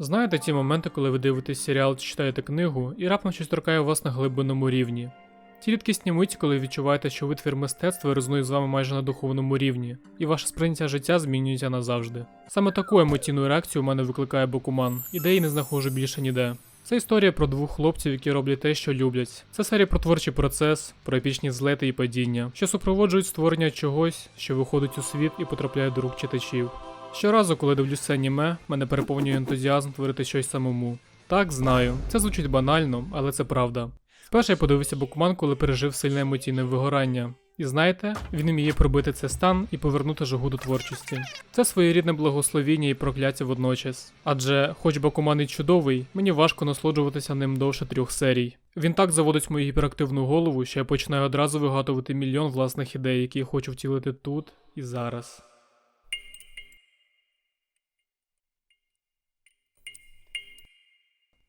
Знаєте ті моменти, коли ви дивитесь серіал чи читаєте книгу, і раптом щось торкає вас на глибинному рівні. Ті рідкісні миті, коли відчуваєте, що витвір мистецтва резонує з вами майже на духовному рівні, і ваше сприйняття життя змінюється назавжди. Саме таку емоційну реакцію у мене викликає Бокуман, ідеї не знаходжу більше ніде. Це історія про двох хлопців, які роблять те, що люблять. Це серія про творчий процес, про епічні злети і падіння, що супроводжують створення чогось, що виходить у світ і потрапляє до рук читачів. Щоразу, коли дивлюсь це аніме, мене переповнює ентузіазм творити щось самому. Так, знаю, це звучить банально, але це правда. Вперше я подивився Бокуман, коли пережив сильне емоційне вигорання. І знаєте, він вміє пробити цей стан і повернути жагу до творчості. Це своєрідне благословіння і прокляття водночас. Адже, хоч Бакуман і чудовий, мені важко насолоджуватися ним довше трьох серій. Він так заводить мою гіперактивну голову, що я починаю одразу вигадувати мільйон власних ідей, які я хочу втілити тут і зараз.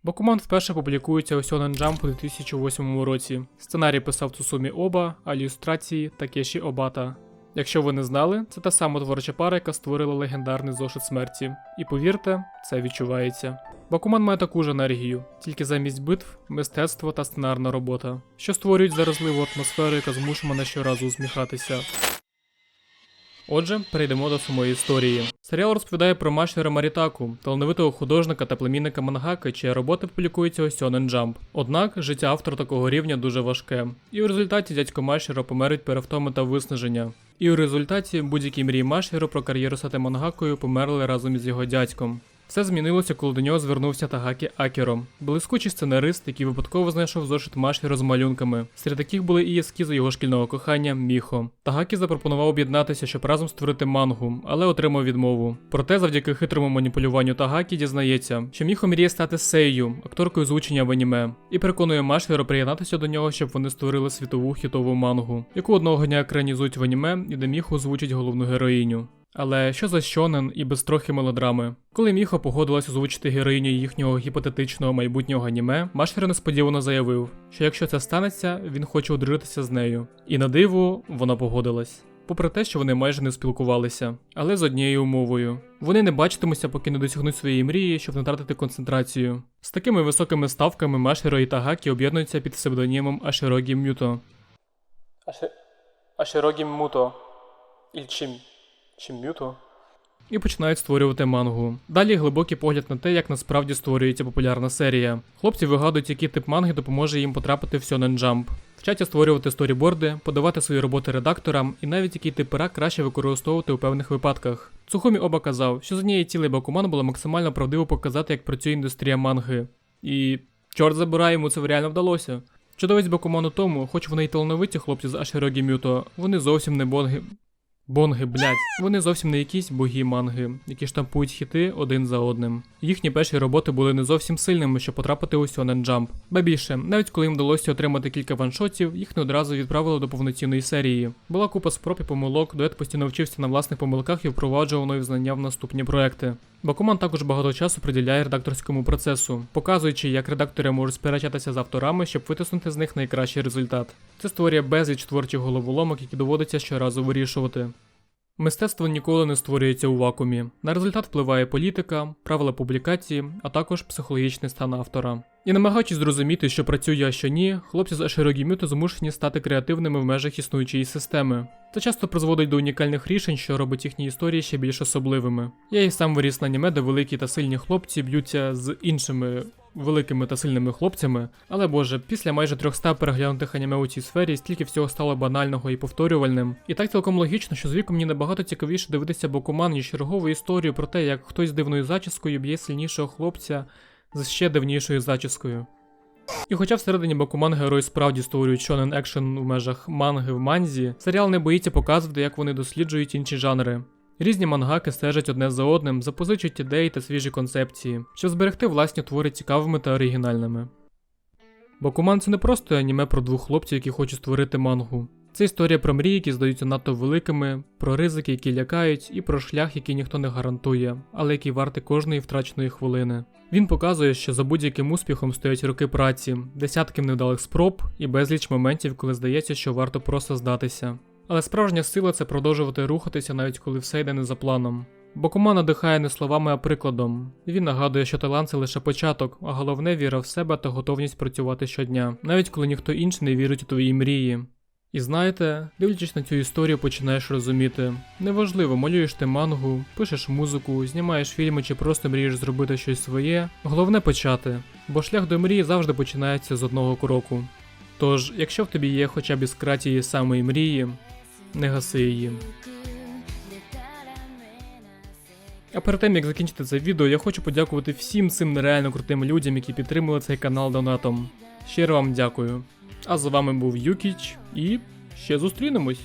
Бакуман вперше публікується у Shonen Jump у 2008 році. Сценарій писав Цусумі Оба, а ілюстрації Такеші Обата. Якщо ви не знали, це та сама творча пара, яка створила легендарний зошит смерті. І повірте, це відчувається. Бакуман має таку ж енергію, тільки замість битв, мистецтво та сценарна робота, що створюють заразливу атмосферу, яка змушує мене щоразу усміхатися. Отже, перейдемо до самої історії. Серіал розповідає про Машера Марітаку, талановитого художника та племінника Мангаки, чия робота публікується у Shonen Jump. Однак життя автора такого рівня дуже важке, і в результаті дядько Машера помер від перевтоми та виснаження. І у результаті будь-які мрії Машеру про кар'єру стати мангакою померли разом із його дядьком. Все змінилося, коли до нього звернувся Тагакі Акеро, блискучий сценарист, який випадково знайшов зошит Машіро з малюнками. Серед яких були і ескізи його шкільного кохання Міхо. Тагакі запропонував об'єднатися, щоб разом створити мангу, але отримав відмову. Проте, завдяки хитрому маніпулюванню Тагакі дізнається, що Міхо мріє стати Сейю, акторкою звучення в аніме, і переконує Машіро приєднатися до нього, щоб вони створили світову хітову мангу, яку одного дня екранізують в аніме, і де Міхо озвучить головну героїню. Але що за щонен і без трохи мелодрами? Коли Міхо погодилась озвучити героїню їхнього гіпотетичного майбутнього аніме, Машер несподівано заявив, що якщо це станеться, він хоче одружитися з нею. І на диво вона погодилась. Попри те, що вони майже не спілкувалися, але з однією умовою. Вони не бачитимуться, поки не досягнуть своєї мрії, щоб не втратити концентрацію. З такими високими ставками Машеро і Тагакі об'єднуються під псевдонімом Аширогі Мюто. Аширогі Муто. Ільчим. Чим'юто. І починають створювати мангу. Далі глибокий погляд на те, як насправді створюється популярна серія. Хлопці вигадують, який тип манги допоможе їм потрапити в Shonen Jump. Вчаться створювати сторіборди, подавати свої роботи редакторам і навіть який тип пера краще використовувати у певних випадках. Цухомі Оба казав, що з однієї цілей Бакуман було максимально правдиво показати, як працює індустрія манги. І чорт забирай, йому це реально вдалося. Чудовець Бакуман у тому, хоч вони й талановиті хлопці з Аширогі Мюто, вони зовсім не бонги. Бонги, блять, вони зовсім не якісь боги манги, які штампують хіти один за одним. Їхні перші роботи були не зовсім сильними, щоб потрапити у Shonen Jump. Ба більше, навіть коли їм вдалося отримати кілька ваншотів, їх не одразу відправили до повноцінної серії. Була купа спроб і помилок, дует постійно вчився на власних помилках і впроваджував нові знання в наступні проекти. Бакуман також багато часу приділяє редакторському процесу, показуючи, як редактори можуть сперечатися з авторами, щоб витиснути з них найкращий результат. Це створює безліч творчих головоломок, які доводиться щоразу вирішувати. Мистецтво ніколи не створюється у вакуумі. На результат впливає політика, правила публікації, а також психологічний стан автора. І намагаючись зрозуміти, що працює, а що ні, хлопці з Аширогімюто змушені стати креативними в межах існуючої системи. Це часто призводить до унікальних рішень, що робить їхні історії ще більш особливими. Я і сам виріс на аніме, де великі та сильні хлопці б'ються з іншими великими та сильними хлопцями, але боже, після майже 300 переглянутих аніме у цій сфері стільки всього стало банального і повторювальним. І так цілком логічно, що з віком мені набагато цікавіше дивитися Бокуман, ніж чергову історію про те, як хтось з дивною зачіскою б'є сильнішого хлопця з ще дивнішою зачіскою. І хоча всередині Бакуман герої справді створюють шонен екшен в межах манги в манзі, серіал не боїться показувати, як вони досліджують інші жанри. Різні мангаки стежать одне за одним, запозичують ідеї та свіжі концепції, щоб зберегти власні твори цікавими та оригінальними. Бакуман це не просто аніме про двох хлопців, які хочуть створити мангу. Це історія про мрії, які здаються надто великими, про ризики, які лякають, і про шлях, який ніхто не гарантує, але який вартий кожної втраченої хвилини. Він показує, що за будь-яким успіхом стоять роки праці, десятки невдалих спроб і безліч моментів, коли здається, що варто просто здатися. Але справжня сила це продовжувати рухатися, навіть коли все йде не за планом. Бокума надихає не словами, а прикладом. Він нагадує, що талант це лише початок, а головне віра в себе та готовність працювати щодня, навіть коли ніхто інший не вірить у твої мрії. І знаєте, дивлячись на цю історію, починаєш розуміти. Неважливо, малюєш ти мангу, пишеш музику, знімаєш фільми чи просто мрієш зробити щось своє. Головне почати, бо шлях до мрії завжди починається з одного кроку. Тож, якщо в тобі є хоча б іскра тієї самої мрії, не гаси її. А перед тим як закінчити це відео, я хочу подякувати всім цим нереально крутим людям, які підтримали цей канал донатом. Щиро вам дякую. А з вами був Юкіч і ще зустрінемось.